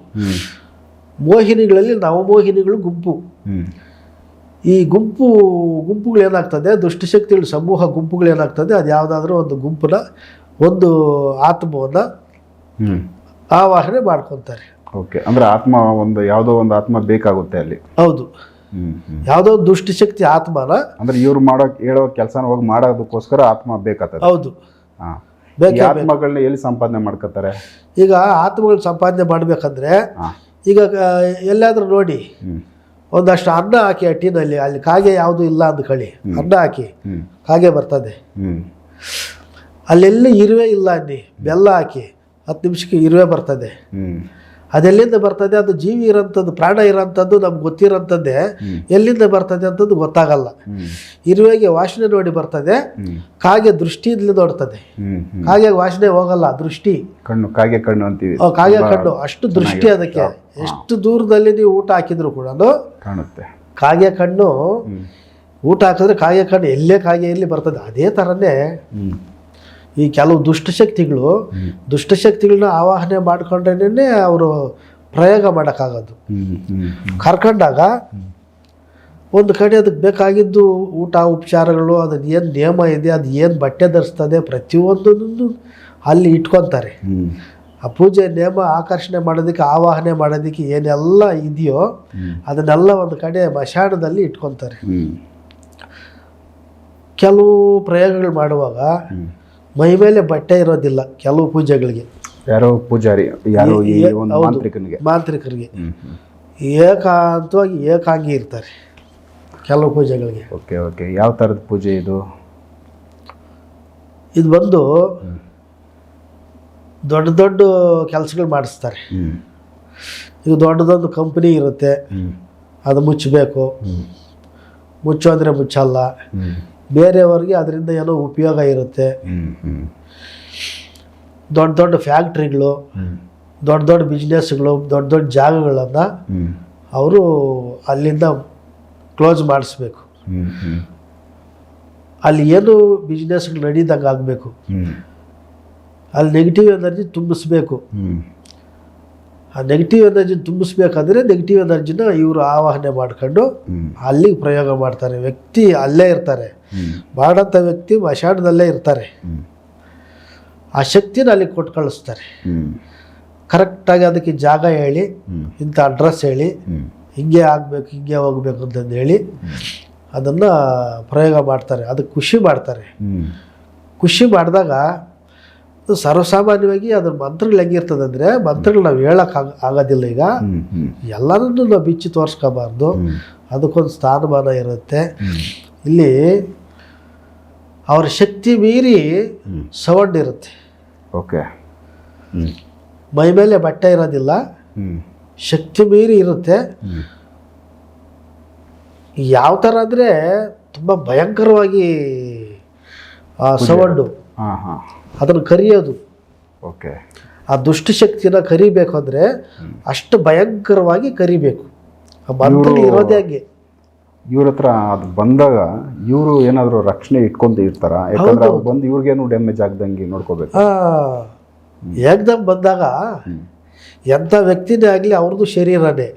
ಮೋಹಿನಿಗಳಲ್ಲಿ ನವಮೋಹಿನಿಗಳು ಗುಂಪು. ಈ ಗುಂಪು ಗುಂಪುಗಳು ಏನಾಗ್ತದೆ? ದುಷ್ಟಶಕ್ತಿಗಳ ಸಮೂಹ ಗುಂಪುಗಳು ಏನಾಗ್ತದೆ? ಅದು ಯಾವುದಾದ್ರೂ ಒಂದು ಗುಂಪನ್ನ ಒಂದು ಆತ್ಮವನ್ನು ಆವಾಹನೆ ಮಾಡ್ಕೊತಾರೆ. ಓಕೆ. ಅಂದ್ರೆ ಆತ್ಮ ಒಂದು ಯಾವುದೋ ಒಂದು ಆತ್ಮ ಬೇಕಾಗುತ್ತೆ ಅಲ್ಲಿ. ಹೌದು. ಯಾವುದೋ ದುಷ್ಟಶಕ್ತಿ ಆತ್ಮನ ಅಂದ್ರೆ ಇವ್ರು ಮಾಡೋ ಹೇಳೋ ಕೆಲಸನ ಹೋಗಿ ಮಾಡೋದಕ್ಕೋಸ್ಕರ ಆತ್ಮ ಬೇಕಾಗ್ತದೆ ಹೌದು. ಆತ್ಮಗಳನ್ನ ಎಲ್ಲಿ ಸಂಪಾದನೆ ಮಾಡ್ಕೋತಾರೆ? ಈಗ ಆತ್ಮಗಳು ಸಂಪಾದನೆ ಮಾಡಬೇಕಂದ್ರೆ ಈಗ ಎಲ್ಲಾದರೂ ನೋಡಿ. ಒಂದಷ್ಟು ಅನ್ನ ಹಾಕಿ ಆ ಟೀನಲ್ಲಿ ಅಲ್ಲಿ ಕಾಗೆ ಯಾವುದು ಇಲ್ಲ ಅಂದ್ಕೊಳ್ಳಿ ಅನ್ನ ಹಾಕಿ ಕಾಗೆ ಬರ್ತದೆ. ಅಲ್ಲೆಲ್ಲ ಇರುವೆ ಇಲ್ಲ ಅನ್ನಿ. ಬೆಲ್ಲ ಹಾಕಿ ಹತ್ತು ನಿಮಿಷಕ್ಕೆ ಇರುವೆ ಬರ್ತದೆ. ಅದೆಲ್ಲಿಂದ ಬರ್ತದೆ? ಅದು ಜೀವಿ ಇರೋಂಥದ್ದು ಪ್ರಾಣ ಇರೋಂಥದ್ದು ನಮ್ಗೆ ಗೊತ್ತಿರೋಂಥದ್ದೇ. ಎಲ್ಲಿಂದ ಬರ್ತದೆ ಅಂತದ್ದು ಗೊತ್ತಾಗಲ್ಲ. ಇರುವೆಗೆ ವಾಸನೆ ನೋಡಿ ಬರ್ತದೆ. ಕಾಗೆ ದೃಷ್ಟಿಯಿಂದ ನೋಡ್ತದೆ. ಕಾಗೆ ವಾಸನೆ ಹೋಗಲ್ಲ ದೃಷ್ಟಿ. ಕಣ್ಣು ಕಾಗೆ ಕಣ್ಣು ಅಂತೀವಿ. ಕಾಗೆ ಕಣ್ಣು ಅಷ್ಟು ದೃಷ್ಟಿ ಅದಕ್ಕೆ. ಎಷ್ಟು ದೂರದಲ್ಲಿ ನೀವು ಊಟ ಹಾಕಿದ್ರು ಕೂಡ ಕಾಣುತ್ತೆ. ಕಾಗೆ ಕಣ್ಣು ಊಟ ಹಾಕಿದ್ರೆ ಕಾಗೆ ಕಣ್ಣು ಎಲ್ಲೇ ಕಾಗೆ ಎಲ್ಲಿ ಬರ್ತದೆ. ಅದೇ ಥರನೇ ಈ ಕೆಲವು ದುಷ್ಟಶಕ್ತಿಗಳು. ದುಷ್ಟಶಕ್ತಿಗಳನ್ನ ಆವಾಹನೆ ಮಾಡ್ಕೊಂಡ್ರೇನೆ ಅವರು ಪ್ರಯೋಗ ಮಾಡೋಕ್ಕಾಗೋದು. ಕರ್ಕೊಂಡಾಗ ಒಂದು ಕಡೆ ಅದಕ್ಕೆ ಬೇಕಾಗಿದ್ದು ಊಟ ಉಪಚಾರಗಳು ಅದಕ್ಕೆ ಏನು ನಿಯಮ ಇದೆ ಅದು ಏನು ಬಟ್ಟೆ ಧರಿಸ್ತದೆ ಪ್ರತಿಯೊಂದನ್ನು ಅಲ್ಲಿ ಇಟ್ಕೊತಾರೆ. ಆ ಪೂಜೆ ನೇಮ ಆಕರ್ಷಣೆ ಮಾಡೋದಕ್ಕೆ ಆವಾಹನೆ ಮಾಡೋದಕ್ಕೆ ಏನೆಲ್ಲ ಇದೆಯೋ ಅದನ್ನೆಲ್ಲ ಒಂದು ಕಡೆ ಮಶಾಣದಲ್ಲಿ ಇಟ್ಕೊತಾರೆ. ಕೆಲವು ಪ್ರಯೋಗಗಳು ಮಾಡುವಾಗ ಮೈ ಮೇಲೆ ಬಟ್ಟೆ ಇರೋದಿಲ್ಲ ಕೆಲವು ಪೂಜೆಗಳಿಗೆ. ಯಾರೋ ಪೂಜಾರಿ ಯಾರೋ ಮಾಂತ್ರಿಕನಿಗೆ. ಮಾಂತ್ರಿಕರಿಗೆ. ಏಕಾಂತವಾಗಿ ಏಕಾಂಗಿ ಇರ್ತಾರೆ ಕೆಲವು ಪೂಜೆಗಳಿಗೆ. Okay okay. ಯಾವ ಥರದ ಪೂಜೆ ಇದು? ಇದು ಬಂದು ದೊಡ್ಡ ದೊಡ್ಡ ಕೆಲಸಗಳು ಮಾಡಿಸ್ತಾರೆ. ಈಗ ದೊಡ್ಡದೊಂದು ಕಂಪ್ನಿ ಇರುತ್ತೆ. ಅದು ಮುಚ್ಚಬೇಕು. ಮುಚ್ಚೋದ್ರೆ ಮುಚ್ಚಲ್ಲ. ಬೇರೆಯವ್ರಿಗೆ ಅದರಿಂದ ಏನೋ ಉಪಯೋಗ ಇರುತ್ತೆ. ದೊಡ್ಡ ದೊಡ್ಡ ಫ್ಯಾಕ್ಟ್ರಿಗಳು ದೊಡ್ಡ ದೊಡ್ಡ ಬಿಸ್ನೆಸ್ಗಳು ದೊಡ್ಡ ದೊಡ್ಡ ಜಾಗಗಳನ್ನು ಅವರು ಅಲ್ಲಿಂದ ಕ್ಲೋಸ್ ಮಾಡಿಸ್ಬೇಕು. ಅಲ್ಲಿ ಏನು ಬಿಸ್ನೆಸ್ಗಳು ನಡೀದಂಗೆ ಆಗಬೇಕು. ಅಲ್ಲಿ ನೆಗೆಟಿವ್ ಎನರ್ಜಿ ತುಂಬಿಸ್ಬೇಕು. ಆ ನೆಗೆಟಿವ್ ಎನರ್ಜಿ ತುಂಬಿಸ್ಬೇಕಂದ್ರೆ ನೆಗೆಟಿವ್ ಎನರ್ಜಿನ ಇವರು ಆವಾಹನೆ ಮಾಡ್ಕೊಂಡು ಅಲ್ಲಿಗೆ ಪ್ರಯೋಗ ಮಾಡ್ತಾರೆ. ವ್ಯಕ್ತಿ ಅಲ್ಲೇ ಇರ್ತಾರೆ. ಮಾಡೋಂಥ ವ್ಯಕ್ತಿ ಮಶಾಣದಲ್ಲೇ ಇರ್ತಾರೆ. ಆ ಶಕ್ತಿನ ಅಲ್ಲಿಗೆ ಕೊಟ್ಟು ಕಳಿಸ್ತಾರೆ. ಕರೆಕ್ಟಾಗಿ ಅದಕ್ಕೆ ಜಾಗ ಹೇಳಿ ಇಂಥ ಅಡ್ರೆಸ್ ಹೇಳಿ ಹಿಂಗೆ ಆಗಬೇಕು ಹಿಂಗೆ ಹೋಗ್ಬೇಕು ಅಂತಂದು ಹೇಳಿ ಅದನ್ನು ಪ್ರಯೋಗ ಮಾಡ್ತಾರೆ. ಅದಕ್ಕೆ ಖುಷಿ ಮಾಡ್ತಾರೆ. ಖುಷಿ ಮಾಡಿದಾಗ ಅದು ಸರ್ವಸಾಮಾನ್ಯವಾಗಿ ಅದ್ರ ಮಂತ್ರಗಳು ಹೆಂಗಿರ್ತದೆ ಅಂದರೆ ಮಂತ್ರಗಳು ನಾವು ಹೇಳೋಕೆ ಆಗೋದಿಲ್ಲ ಈಗ. ಎಲ್ಲರನ್ನೂ ನಾವು ಬಿಚ್ಚಿ ತೋರಿಸ್ಕೋಬಾರ್ದು. ಅದಕ್ಕೊಂದು ಸ್ಥಾನಮಾನ ಇರುತ್ತೆ. ಇಲ್ಲಿ ಅವರ ಶಕ್ತಿ ಮೀರಿ ಸವಣ್ಣ ಸೌಂಡ್ ಇರುತ್ತೆ ಓಕೆ ಮೈ ಮೇಲೆ ಬಟ್ಟೆ ಇರೋದಿಲ್ಲ. ಶಕ್ತಿ ಮೀರಿ ಇರುತ್ತೆ. ಯಾವ ಥರ ಅಂದರೆ ತುಂಬ ಭಯಂಕರವಾಗಿ ಆ ಸೌಂಡು ಅದನ್ನು ಕರಿಯೋದು. ಓಕೆ. ಆ ದುಷ್ಟಶಕ್ತಿನ ಕರಿಬೇಕು ಅಂದರೆ ಅಷ್ಟು ಭಯಂಕರವಾಗಿ ಕರಿಬೇಕು. ಆ ಮಂತ್ರಗಳು ಇರೋದೇ ಹಂಗೆ. ಇವ್ರ ಹತ್ರ ಅದು ಬಂದಾಗ ಇವರು ಏನಾದರೂ ರಕ್ಷಣೆ ಇಟ್ಕೊಂಡು ಇರ್ತಾರ? ಯಾಕಂದ್ರೆ ಅವ್ರು ಬಂದು ಇವ್ರಿಗೇನು ಡ್ಯಾಮೇಜ್ ಆಗ್ದಂಗೆ ನೋಡ್ಕೋಬೇಕು. ಆ, ಏಕ್ದಮ್ ಬಂದಾಗ ಎಂಥ ವ್ಯಕ್ತಿನೇ ಆಗಲಿ ಅವ್ರದ್ದು ಶರೀರನೇ.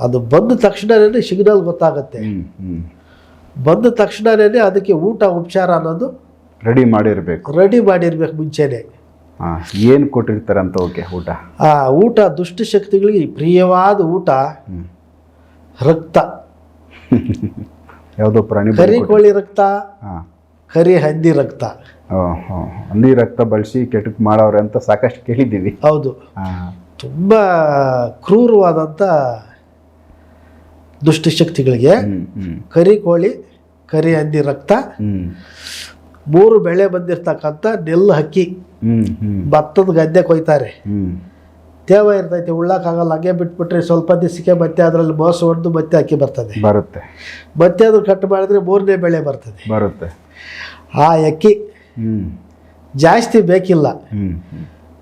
ಅದು ಬಂದ ತಕ್ಷಣನೇ ಸಿಗ್ನಲ್ ಗೊತ್ತಾಗುತ್ತೆ. ಬಂದ ತಕ್ಷಣನೇ ಅದಕ್ಕೆ ಊಟ ಉಪಚಾರ ಅನ್ನೋದು ರೆಡಿ ಮಾಡಿರ್ಬೇಕು. ರೆಡಿ ಮಾಡಿರ್ಬೇಕು ಮುಂಚೆನೆ. ಏನು ಕೊಟ್ಟಿರ್ತಾರೆ ಅಂತ ಓಕೆ ಊಟ? ಆ ಊಟ ದುಷ್ಟಶಕ್ತಿಗಳಿಗೆ ಪ್ರಿಯವಾದ ಊಟ ರಕ್ತ. [LAUGHS] ಯಾವುದೋ ಪ್ರಾಣಿ ಕರಿ ಕೋಳಿ ರಕ್ತ ಕರಿ ಹಂದಿ ರಕ್ತ. ಹಂದಿ ರಕ್ತ ಬಳಸಿ ಕೆಟ್ಟಕ್ಕೆ ಮಾಡೋರೆ ಅಂತ ಸಾಕಷ್ಟು ಕೇಳಿದ್ದೀವಿ. ಹೌದು. ತುಂಬ ಕ್ರೂರವಾದಂಥ ದುಷ್ಟಶಕ್ತಿಗಳಿಗೆ ಕರಿ ಕೋಳಿ ಕರಿ ಹಂದಿ ರಕ್ತ. ಮೂರು ಬೆಳೆ ಬಂದಿರ್ತಕ್ಕಂಥ ನೆಲ್ಲು ಹಕ್ಕಿ ಭತ್ತದ ಗದ್ದೆ ಕೊಯ್ತಾರೆ. ತೇವ ಇರ್ತೈತಿ ಉಳ್ಳಾಕಾಗಲ್ಲ ಹಂಗೆ ಬಿಟ್ಬಿಟ್ರೆ ಸ್ವಲ್ಪ ದಿವಸಕ್ಕೆ ಮತ್ತೆ ಅದರಲ್ಲಿ ಮೋಸ ಹೊಡೆದು ಮತ್ತೆ ಅಕ್ಕಿ ಬರ್ತದೆ. ಬರುತ್ತೆ. ಮತ್ತೆ ಅದನ್ನು ಕಟ್ ಮಾಡಿದ್ರೆ ಮೂರನೇ ಬೆಳೆ ಬರ್ತದೆ. ಬರುತ್ತೆ. ಆ ಅಕ್ಕಿ ಜಾಸ್ತಿ ಬೇಕಿಲ್ಲ.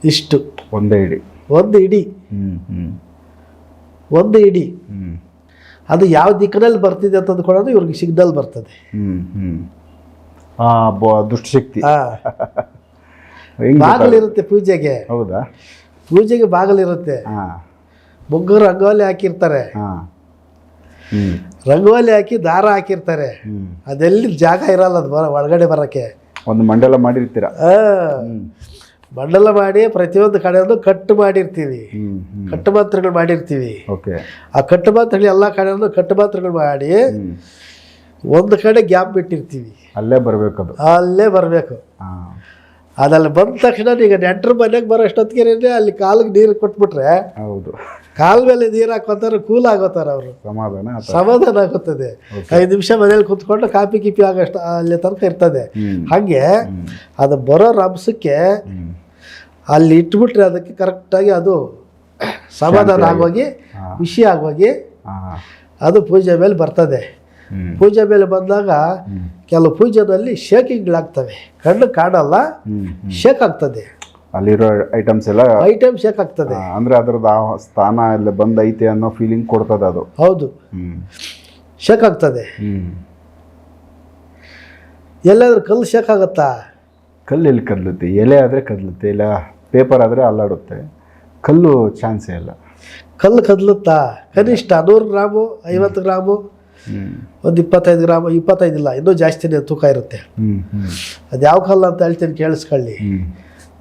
ಇಷ್ಟು. ಒಂದೇ ಇಡಿ. ಒಂದು ಇಡಿ. ಒಂದು ಇಡಿ. ಅದು ಯಾವ ದಿಕ್ಕಿನಲ್ಲಿ ಬರ್ತಿದೆ ಅಂತ ಅಂದ್ಕೊಳ್ಳೋದು ಇವ್ರಿಗೆ ಸಿಗ್ನಲ್ ಬರ್ತದೆ. ದುಷ್ಟಶಕ್ತಿ. [LAUGHS] ಬಾಗಲಿರುತ್ತೆ ಪೂಜೆಗೆ. ಹೌದಾ? ಪೂಜೆಗೆ ಬಾಗಿಲಿರುತ್ತೆ. ಬೊಗ್ಗರು ರಂಗೋಲಿ ಹಾಕಿರ್ತಾರೆ. ರಂಗೋಲಿ ಹಾಕಿ ದಾರ ಹಾಕಿರ್ತಾರೆ. ಅದೆಲ್ಲಿ ಜಾಗ ಇರಲ್ಲ ಅದು ಬರ ಒಳಗಡೆ ಬರೋಕ್ಕೆ. ಒಂದು ಮಂಡಲ ಮಾಡಿರ್ತೀರ? ಮಂಡಲ ಮಾಡಿ ಪ್ರತಿಯೊಂದು ಕಡೆಯೂ ಕಟ್ಟು ಮಾಡಿರ್ತೀವಿ. ಹ್ಮ್ ಮಾಡಿರ್ತೀವಿ. ಓಕೆ. ಆ ಕಟ್ಟುಮಾತ್ರಗಳು ಎಲ್ಲ ಕಡೆಯೂ ಕಟ್ಟುಮಾತ್ರಗಳು ಮಾಡಿ ಒಂದು ಕಡೆ ಗ್ಯಾಪ್ ಬಿಟ್ಟಿರ್ತೀವಿ. ಅಲ್ಲೇ ಬರಬೇಕು ಅಲ್ಲೇ ಬರಬೇಕು. ಅದಲ್ಲಿ ಬಂದ ತಕ್ಷಣ ಈಗ ನೆಂಟರು ಮನೆಗೆ ಬರೋ ಅಷ್ಟೊತ್ತಿಗೆ ಅಲ್ಲಿ ಕಾಲಿಗೆ ನೀರು ಕೊಟ್ಬಿಟ್ರೆ ಹೌದು. ಕಾಲ ಮೇಲೆ ನೀರು ಹಾಕೋತಾರೆ ಕೂಲ್ ಆಗೋತಾರೆ ಅವರು. ಸಮಾಧಾನ ಸಮಾಧಾನ ಆಗುತ್ತದೆ. ಐದು ನಿಮಿಷ ಮನೇಲಿ ಕುತ್ಕೊಂಡು ಕಾಪಿ ಕಿಪಿ ಆಗೋಷ್ಟು ಅಲ್ಲಿ ತನಕ ಇರ್ತದೆ. ಹಾಗೆ ಅದು ಬರೋ ರಭಸಕ್ಕೆ ಅಲ್ಲಿ ಇಟ್ಬಿಟ್ರೆ ಅದಕ್ಕೆ ಕರೆಕ್ಟಾಗಿ ಅದು ಸಮಾಧಾನ ಆಗೋಗಿ. ಖುಷಿ ಆಗೋಗಿ ಅದು ಪೂಜೆ ಮೇಲೆ ಬರ್ತದೆ. ಪೂಜೆ ಮೇಲೆ ಬಂದಾಗ ಕೆಲವು ಪೂಜೆದಲ್ಲಿ ಶೇಕಿಂಗ್ಗಳಾಗ್ತವೆ ಕಣ್ಣು ಕಾಣಲ್ಲ ಶೇಕ್ ಆಗ್ತದೆ ಅಲ್ಲಿರೋ ಐಟಮ್ಸ್ ಎಲ್ಲ ಐಟಮ್ ಶೇಕ್ ಆಗ್ತದೆ ಅಂದ್ರೆ ಅದ್ರದ್ದು ಆ ಸ್ಥಾನ ಎಲ್ಲ ಬಂದೈತೆ ಅನ್ನೋ ಫೀಲಿಂಗ್ ಕೊಡ್ತದೆ ಅದು. ಹೌದು. ಶೇಕ್ ಆಗ್ತದೆ ಎಲ್ಲಾದ್ರೂ ಕಲ್ಲು ಶೇಕ್ ಆಗುತ್ತಾ ಕಲ್ಲು ಎಲ್ಲಿ ಕದಲುತ್ತೆ? ಎಲೆ ಆದರೆ ಕದಲುತ್ತೆ ಇಲ್ಲ ಪೇಪರ್ ಆದರೆ ಅಲ್ಲಾಡುತ್ತೆ. ಕಲ್ಲು ಚಾನ್ಸೇ ಇಲ್ಲ. ಕಲ್ಲು ಕದಲುತ್ತಾ? ಕನಿಷ್ಠ ನೂರು ಗ್ರಾಮು ಐವತ್ತು ಗ್ರಾಮು? ಒಂದು ಇಪ್ಪತ್ತೈದು ಗ್ರಾಮ್ ಇಪ್ಪತ್ತೈದಿಲ್ಲ ಇನ್ನೂ ಜಾಸ್ತಿನೇ ತೂಕ ಇರುತ್ತೆ. ಅದು ಯಾವ ಕಲ್ಲು ಅಂತ ಹೇಳ್ತೀನಿ ಕೇಳಿಸ್ಕೊಳ್ಳಿ. ಹ್ಮ್.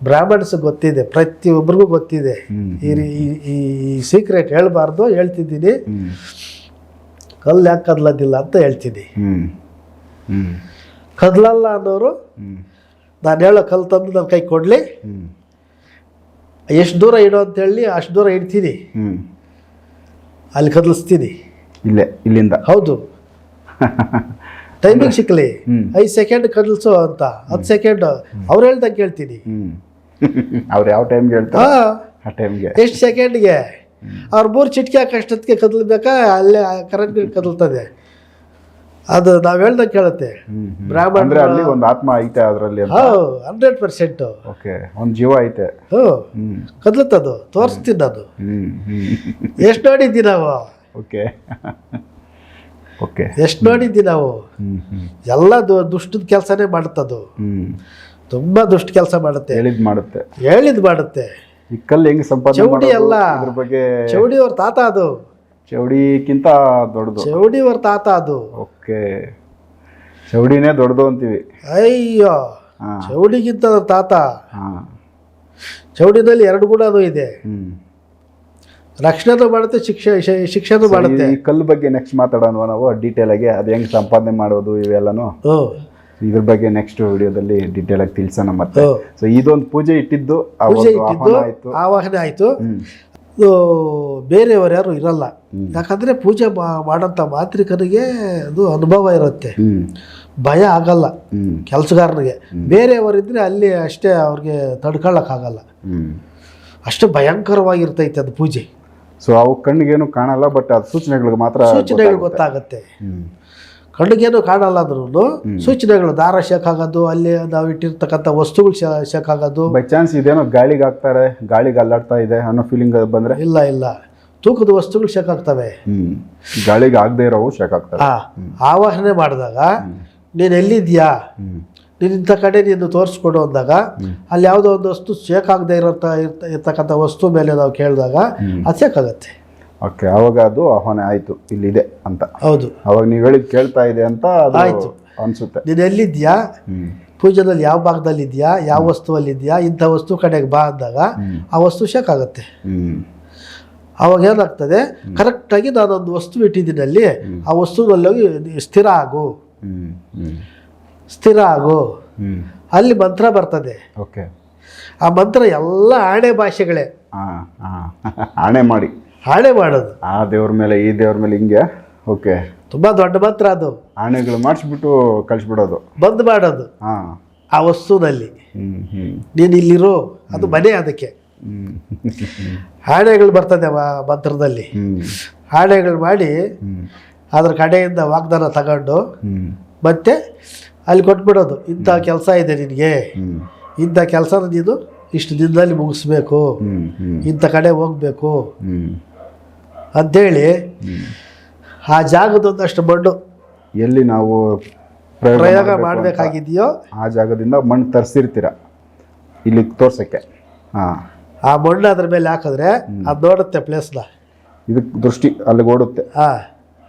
ಬ್ರಾಹ್ಮಣ್ಸ್ ಗೊತ್ತಿದೆ ಪ್ರತಿಯೊಬ್ಬರಿಗೂ ಗೊತ್ತಿದೆ. ಈ ರೀ- ಈ- ಈ ಸೀಕ್ರೆಟ್ ಹೇಳಬಾರ್ದು ಹೇಳ್ತಿದ್ದೀನಿ. ಕಲ್ಲು ಯಾಕೆ ಕದ್ಲದಿಲ್ಲ ಅಂತ ಹೇಳ್ತೀನಿ. ಕದಲಲ್ಲ ಅನ್ನೋರು ನಾನು ಹೇಳೋ ಕಲ್ಲು ತಂದು ನನ್ನ ಕೈ ಕೊಡಲಿ. ಎಷ್ಟು ದೂರ ಇಡೋ ಅಂತ ಹೇಳಿ ಅಷ್ಟು ದೂರ ಇಡ್ತೀನಿ. ಅಲ್ಲಿ ಕದಲಿಸ್ತೀನಿ. ಇಲ್ಲೇ ಇಲ್ಲಿಂದ. ಹೌದು. ಟೈಮಿಂಗ್ ಸಿಕ್ಕಲಿ. ಐದು ಸೆಕೆಂಡ್ ಕದಲ್ಸು ಅಂತ. ಹತ್ತು ಸೆಕೆಂಡ್ ಅವ್ರು ಹೇಳ್ದಂಗೆ ಕೇಳ್ತೀನಿ. [LAUGHS] ಅವ್ರು ಯಾವ ಟೈಮ್ಗೆ ಹೇಳ್ತಾರೆ? ಆ ಟೈಮ್ಗೆ ಎಷ್ಟು ಸೆಕೆಂಡ್ಗೆ ಅವ್ರು ಮೂರು ಚಿಟಿಕೆ ಹಾಕೋಷ್ಟೊತ್ತಿಗೆ ಕದಲ್ಬೇಕಾ? ಅಲ್ಲೇ ಕರೆಂಟ್ ಕದಲ್ತದೆ. ಅದು ನಾವು ಹೇಳ್ದಂಗೆ ಕೇಳುತ್ತೆ. ಹ್ಮ್ ಹ್ಮ್. ಬ್ರಾಹ್ಮಣ ಅಲ್ಲಿ ಒಂದು ಆತ್ಮ ಐತೆ ಅದರಲ್ಲಿ ಹಂಡ್ರೆಡ್ ಪರ್ಸೆಂಟು ಓಕೆ ಒಂದು ಜೀವ ಐತೆ. ಹ್ಞೂ ಕದಲತ್ತದು ತೋರಿಸ್ತೀನಿ ನಾನು ಹ್ಮ್ ಎಷ್ಟು ನೋಡಿದ್ದೀನಿ ನಾವು ಓಕೆ. ಓಕೆ. ಎಷ್ಟು ನೋಡಿದ್ದಿ ನಾವು. ಎಲ್ಲ ದುಷ್ಟದ ಕೆಲಸನೇ ಮಾಡುತ್ತದು ತುಂಬ ದುಷ್ಟ ಕೆಲಸ ಮಾಡುತ್ತೆ. ಹೇಳಿದ್ ಮಾಡುತ್ತೆ. ಹೇಳಿದ್ ಮಾಡುತ್ತೆ. ಈ ಕಲ್ಲು ಹೆಂಗ್ ಸಂಪಾದನೆ ಚೌಡಿ ಅಲ್ಲ. ಇದ್ರ ಬಗ್ಗೆ ಚೌಡಿ ಅವ್ರ ತಾತ ಅದು. ಚೌಡಿಕ್ಕಿಂತ ದೊಡ್ಡದು. ಚೌಡಿ ಅವ್ರ ತಾತ ಅದು. ಓಕೆ. ಚೌಡಿನೇ ದೊಡ್ಡದು ಅಂತೀವಿ. ಅಯ್ಯೋ. ಚೌಡಿಗಿಂತ ತಾತ. ಹಾ. ಚೌಡಿನಲ್ಲಿ ಎರಡು ಗುಣನೂ ಇದೆ. ಬಾಡುತ್ತೆ ಮಾಡುತ್ತೆ ಶಿಕ್ಷೆ ಶಿ- ಶಿಕ್ಷೆನೂ ಮಾಡುತ್ತೆ ಈ ಕಲ್ಲು ಬಗ್ಗೆ ನೆಕ್ಸ್ಟ್ ಮಾತಾಡೋಣ ನಾವು ಡೀಟೇಲ್ ಆಗಿ ಅದು ಹೆಂಗ್ ಸಂಪಾದನೆ ಮಾಡೋದು ಇವೆಲ್ಲನೂ. ಇದ್ರ ಬಗ್ಗೆ ನೆಕ್ಸ್ಟ್ ವಿಡಿಯೋದಲ್ಲಿ ಡೀಟೇಲ್ ಆಗಿ ತಿಳಿಸೋಣ ಮತ್ತೆ. ಸೊ ಇದೊಂದು ಪೂಜೆ ಇಟ್ಟಿದ್ದು ಪೂಜೆ ಇಟ್ಟಿದ್ದು ಆವಾಹನೆ ಆಯಿತು. ಇದು ಬೇರೆಯವರು ಯಾರು ಇರಲ್ಲ. ಯಾಕಂದ್ರೆ ಪೂಜೆ ಮಾಡಂತ ಮಾಡೋಂಥ ಮಾಂತ್ರಿಕನಿಗೆ ಅದು ಅನುಭವ ಇರುತ್ತೆ. ಭಯ ಆಗಲ್ಲ ಕೆಲಸಗಾರನಿಗೆ. ಬೇರೆಯವರಿದ್ರೆ ಅಲ್ಲಿ ಅಷ್ಟೇ ಅವ್ರಿಗೆ ತಡ್ಕೊಳ್ಳೋಕ್ಕಾಗಲ್ಲ ಅಷ್ಟು ಭಯಂಕರವಾಗಿರ್ತೈತೆ ಅದು ಪೂಜೆ. ಸೊ ಅವು ಕಣ್ಣಿಗೇನು ಕಾಣಲ್ಲ ಬಟ್ ಅದು ಸೂಚನೆಗಳಿಗೆ ಮಾತ್ರ ಸೂಚನೆಗಳು ಗೊತ್ತಾಗುತ್ತೆ. ಕಣ್ಣಿಗೇನು ಕಾಣಲ್ಲ ಅಂದ್ರೂ ಸೂಚನೆಗಳು ದಾರ ಶೇಕ್ ಆಗೋದು ಅಲ್ಲಿ ನಾವು ಇಟ್ಟಿರ್ತಕ್ಕಂಥ ವಸ್ತುಗಳು ಶೇಕ್ ಆಗೋದು ಬೈ ಚಾನ್ಸ್ ಇದೇನೋ ಗಾಳಿಗೆ ಹಾಕ್ತಾರೆ ಗಾಳಿಗೆ ಅಲ್ಲಾಡ್ತಾ ಇದೆ ಅನ್ನೋ ಫೀಲಿಂಗ್ ಬಂದರೆ? ಇಲ್ಲ ಇಲ್ಲ. ತೂಕದ ವಸ್ತುಗಳು ಶೇಕ್ ಆಗ್ತವೆ ಗಾಳಿಗೆ ಆಗದೆ ಇರೋವು ಶೇಕ್ ಆಗ್ತವೆ ಆವಾಹನೆ ಮಾಡಿದಾಗ ನೀನು ಎಲ್ಲಿದ್ಯಾ ನೀನು ಇಂಥ ಕಡೆ ನೀನು ತೋರಿಸ್ಕೊಡು ಅಂದಾಗ ಅಲ್ಲಿ ಯಾವುದೋ ಒಂದು ವಸ್ತು ಶೇಕ್ ಆಗದೆ ಇರೋಂಥ ಇರ್ತ ಇರ್ತಕ್ಕಂಥ ವಸ್ತು ಮೇಲೆ ನಾವು ಕೇಳಿದಾಗ ಅದು ಶೇಕ್ ಆಗುತ್ತೆ ಓಕೆ ಅವಾಗ ಅದು ಆಹ್ವಾನ ಆಯಿತು ಇಲ್ಲಿದೆ ಅಂತ. ಹೌದು. ಅವಾಗ ನೀವು ಹೇಳಿದ್ ಕೇಳ್ತಾ ಇದೆ ಅಂತ ಆಯಿತು. ಅನಿಸುತ್ತೆ. ನೀನು ಎಲ್ಲಿದ್ಯಾ ಪೂಜೆದಲ್ಲಿ ಯಾವ ಭಾಗದಲ್ಲಿ ಇದೆಯಾ ಯಾವ ವಸ್ತುವಲ್ಲಿ ಇದೆಯಾ ಇಂಥ ವಸ್ತು ಕಡೆಗೆ ಬಾ ಅಂದಾಗ ಆ ವಸ್ತು ಶೇಕ್ ಆಗುತ್ತೆ ಅವಾಗ ಏನಾಗ್ತದೆ? ಕರೆಕ್ಟಾಗಿ ನಾನೊಂದು ವಸ್ತು ಇಟ್ಟಿದ್ದೀನಿ ಅಲ್ಲಿ ಆ ವಸ್ತುವಲ್ಲಿ ಸ್ಥಿರ ಆಗು. ಸ್ಥಿರ ಆಗು. ಅಲ್ಲಿ ಮಂತ್ರ ಬರ್ತದೆ. ಓಕೆ. ಆ ಮಂತ್ರ ಎಲ್ಲ ಆಣೆ ಭಾಷೆಗಳೇ. ಆಣೆ ಮಾಡಿ. ಆಣೆ ಮಾಡೋದು. ಆ ದೇವ್ರ ಮೇಲೆ ಈ ದೇವ್ರ ಮೇಲೆ ಹಿಂಗೆ? ಓಕೆ. ತುಂಬ ದೊಡ್ಡ ಮಂತ್ರ ಅದು. ಆಣೆಗಳು ಮಾಡಿಸ್ಬಿಟ್ಟು ಕಳಿಸ್ಬಿಡೋದು. ಬಂದ್ ಮಾಡೋದು. ಹಾಂ ಆ ವಸ್ತುನಲ್ಲಿ. ನೀನು ಇಲ್ಲಿರೋ ಅದು ಮನೆ ಅದಕ್ಕೆ. ಆಣೆಗಳು ಬರ್ತದೆ ಮಂತ್ರದಲ್ಲಿ. ಆಣೆಗಳು ಮಾಡಿ ಅದ್ರ ಕಡೆಯಿಂದ ವಾಗ್ದಾನ ತಗೊಂಡು ಮತ್ತೆ ಅಲ್ಲಿ ಕೊಟ್ಬಿಡೋದು. ಇಂಥ ಕೆಲಸ ಇದೆ ನಿನಗೆ. ಇಂಥ ಕೆಲಸನ ನೀನು ಇಷ್ಟು ದಿನದಲ್ಲಿ ಮುಗಿಸ್ಬೇಕು. ಇಂಥ ಕಡೆ ಹೋಗ್ಬೇಕು. ಅಂಥೇಳಿ ಆ ಜಾಗದೊಂದಷ್ಟು ಮಣ್ಣು ಎಲ್ಲಿ ನಾವು ಪ್ರಯೋಗ ಮಾಡಬೇಕಾಗಿದೆಯೋ? ಆ ಜಾಗದಿಂದ ಮಣ್ಣು ತರಿಸಿರ್ತೀರ. ಇಲ್ಲಿ ತೋರ್ಸಕ್ಕೆ. ಹಾಂ. ಆ ಮಣ್ಣು ಅದ್ರ ಮೇಲೆ ಹಾಕಿದ್ರೆ ಅದು ನೋಡುತ್ತೆ ಪ್ಲೇಸ್ನ. ಇದಕ್ಕೆ ದೃಷ್ಟಿ ಅಲ್ಲಿಗೆ ಓಡುತ್ತೆ. ಹಾಂ.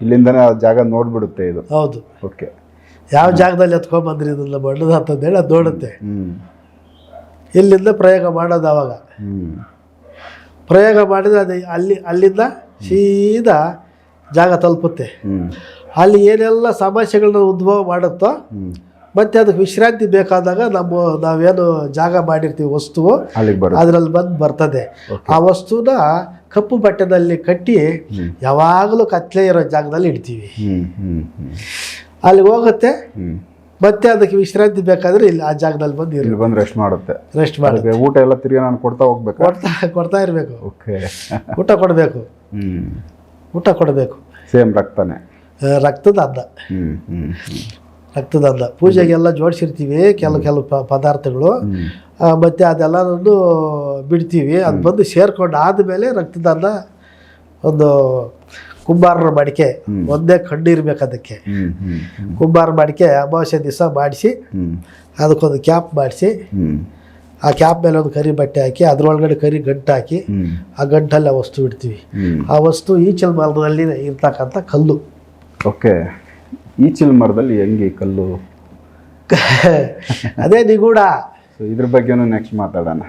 ಇಲ್ಲಿಂದನೇ ಆ ಜಾಗ ನೋಡ್ಬಿಡುತ್ತೆ ಇದು. ಹೌದು. ಓಕೆ. ಯಾವ ಜಾಗದಲ್ಲಿ ಎತ್ಕೊಂಡ್ಬಂದ್ರಿ ಇದನ್ನ ಬಣ್ಣದ ಅಂತಂದೇಳಿ ಅದು ನೋಡುತ್ತೆ. ಇಲ್ಲಿಂದ ಪ್ರಯೋಗ ಮಾಡೋದು ಅವಾಗ. ಪ್ರಯೋಗ ಮಾಡಿದ್ರೆ ಅದು ಅಲ್ಲಿ ಅಲ್ಲಿಂದ ಸೀದಾ ಜಾಗ ತಲುಪುತ್ತೆ. ಅಲ್ಲಿ ಏನೆಲ್ಲ ಸಮಸ್ಯೆಗಳನ್ನ ಉದ್ಭವ ಮಾಡುತ್ತೋ ಮತ್ತೆ ಅದಕ್ಕೆ ವಿಶ್ರಾಂತಿ ಬೇಕಾದಾಗ ನಮ್ಮ ನಾವೇನು ಜಾಗ ಮಾಡಿರ್ತೀವಿ ವಸ್ತುವು ಅದರಲ್ಲಿ ಬಂದು ಬರ್ತದೆ. ಆ ವಸ್ತುನ ಕಪ್ಪು ಬಟ್ಟೆನಲ್ಲಿ ಕಟ್ಟಿ ಯಾವಾಗಲೂ ಕತ್ಲೆ ಇರೋ ಜಾಗದಲ್ಲಿ ಇಡ್ತೀವಿ. ಅಲ್ಲಿಗೆ ಹೋಗುತ್ತೆ. ಮತ್ತೆ ಅದಕ್ಕೆ ವಿಶ್ರಾಂತಿ ಬೇಕಾದ್ರೆ ಇಲ್ಲಿ ಆ ಜಾಗದಲ್ಲಿ ಬಂದು ಇಲ್ಲಿ ಬಂದು ರೆಸ್ಟ್ ಮಾಡುತ್ತೆ. ರೆಸ್ಟ್ ಮಾಡುತ್ತೆ. ಊಟ ಎಲ್ಲ ತಿರ್ಗಿ ನಾನು ಕೊಡ್ತಾ ಹೋಗ್ಬೇಕು? ಕೊಡ್ತಾ ಕೊಡ್ತಾ ಇರಬೇಕು. ಓಕೆ. ಊಟ ಕೊಡಬೇಕು. ಊಟ ಕೊಡಬೇಕು. ಸೇಮ್ ರಕ್ತನೇ. ರಕ್ತದ ಅದ್ದ ರಕ್ತದ ಅನ್ನ ಪೂಜೆಗೆಲ್ಲ ಜೋಡಿಸಿರ್ತೀವಿ ಕೆಲವು ಕೆಲವು ಪದಾರ್ಥಗಳು. ಮತ್ತೆ ಅದೆಲ್ಲನೂ ಬಿಡ್ತೀವಿ. ಅದು ಬಂದು ಸೇರ್ಕೊಂಡು ಆದಮೇಲೆ ರಕ್ತದಾನ ಒಂದು ಕುಂಬಾರನ ಬಾಡಿಕೆ ಒಂದೇ ಕಣ್ಣು ಇರ್ಬೇಕು ಅದಕ್ಕೆ. ಕುಂಬಾರ ಬಾಡಿಕೆ ಅಮಾವಾಸ್ಯ ದಿವಸ ಮಾಡಿಸಿ ಅದಕ್ಕೊಂದು ಕ್ಯಾಪ್ ಮಾಡಿಸಿ ಆ ಕ್ಯಾಪ್ ಮೇಲೆ ಒಂದು ಕರಿ ಬಟ್ಟೆ ಹಾಕಿ ಅದ್ರೊಳಗಡೆ ಕರಿ ಗಂಟು ಹಾಕಿ ಆ ಗಂಟಲ್ಲಿ ಆ ವಸ್ತು ಇಡ್ತೀವಿ. ಆ ವಸ್ತು ಈಚಲ್ ಮರದಲ್ಲಿ ಇರ್ತಕ್ಕಂಥ ಕಲ್ಲು. ಓಕೆ. ಈಚಲ್ ಮರದಲ್ಲಿ ಹೆಂಗೆ ಕಲ್ಲು? [LAUGHS] ಅದೇ ನಿಗೂಢ. ಇದ್ರ ಬಗ್ಗೆನೂ ನೆಕ್ಸ್ಟ್ ಮಾತಾಡೋಣ.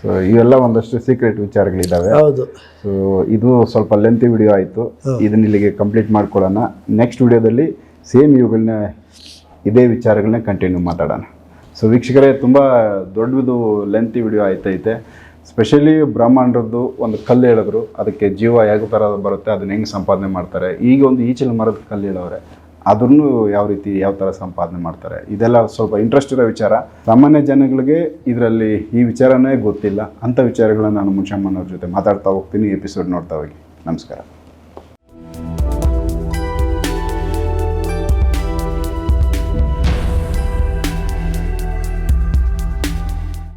ಸೊ ಇವೆಲ್ಲ ಒಂದಷ್ಟು ಸೀಕ್ರೆಟ್ ವಿಚಾರಗಳಿದ್ದಾವೆ. ಹೌದು. ಸೊ ಇದು ಸ್ವಲ್ಪ ಲೆಂತಿ ವಿಡಿಯೋ ಆಯಿತು. ಇದನ್ನ ಇಲ್ಲಿಗೆ ಕಂಪ್ಲೀಟ್ ಮಾಡ್ಕೊಳ್ಳೋಣ. ನೆಕ್ಸ್ಟ್ ವಿಡಿಯೋದಲ್ಲಿ ಸೇಮ್ ಇವುಗಳನ್ನ ಇದೇ ವಿಚಾರಗಳನ್ನ ಕಂಟಿನ್ಯೂ ಮಾತಾಡೋಣ. ಸೊ ವೀಕ್ಷಕರೇ ತುಂಬ ದೊಡ್ಡದು ಲೆಂತಿ ವಿಡಿಯೋ ಆಯ್ತೈತೆ. ಸ್ಪೆಷಲಿ ಬ್ರಹ್ಮಾಂಡರದ್ದು ಒಂದು ಕಲ್ಲು ಹೇಳಿದ್ರು. ಅದಕ್ಕೆ ಜೀವ ಯಾವ ಥರ ಬರುತ್ತೆ ಅದನ್ನ ಹೆಂಗೆ ಸಂಪಾದನೆ ಮಾಡ್ತಾರೆ. ಈಗ ಒಂದು ಈಚಲ ಮರದ ಕಲ್ಲು ಹೇಳೋರೆ ಅದನ್ನು ಯಾವ ರೀತಿ ಯಾವ ಥರ ಸಂಪಾದನೆ ಮಾಡ್ತಾರೆ? ಇದೆಲ್ಲ ಸ್ವಲ್ಪ ಇಂಟ್ರೆಸ್ಟ್ ಇರೋ ವಿಚಾರ. ಸಾಮಾನ್ಯ ಜನಗಳಿಗೆ ಇದರಲ್ಲಿ ಈ ವಿಚಾರನೇ ಗೊತ್ತಿಲ್ಲ. ಅಂಥ ವಿಚಾರಗಳನ್ನ ನಾನು ಮುಂಚಮ್ಮನವ್ರ ಜೊತೆ ಮಾತಾಡ್ತಾ ಹೋಗ್ತೀನಿ ಎಪಿಸೋಡ್ ನೋಡ್ತಾ ಹೋಗಿ. ನಮಸ್ಕಾರ.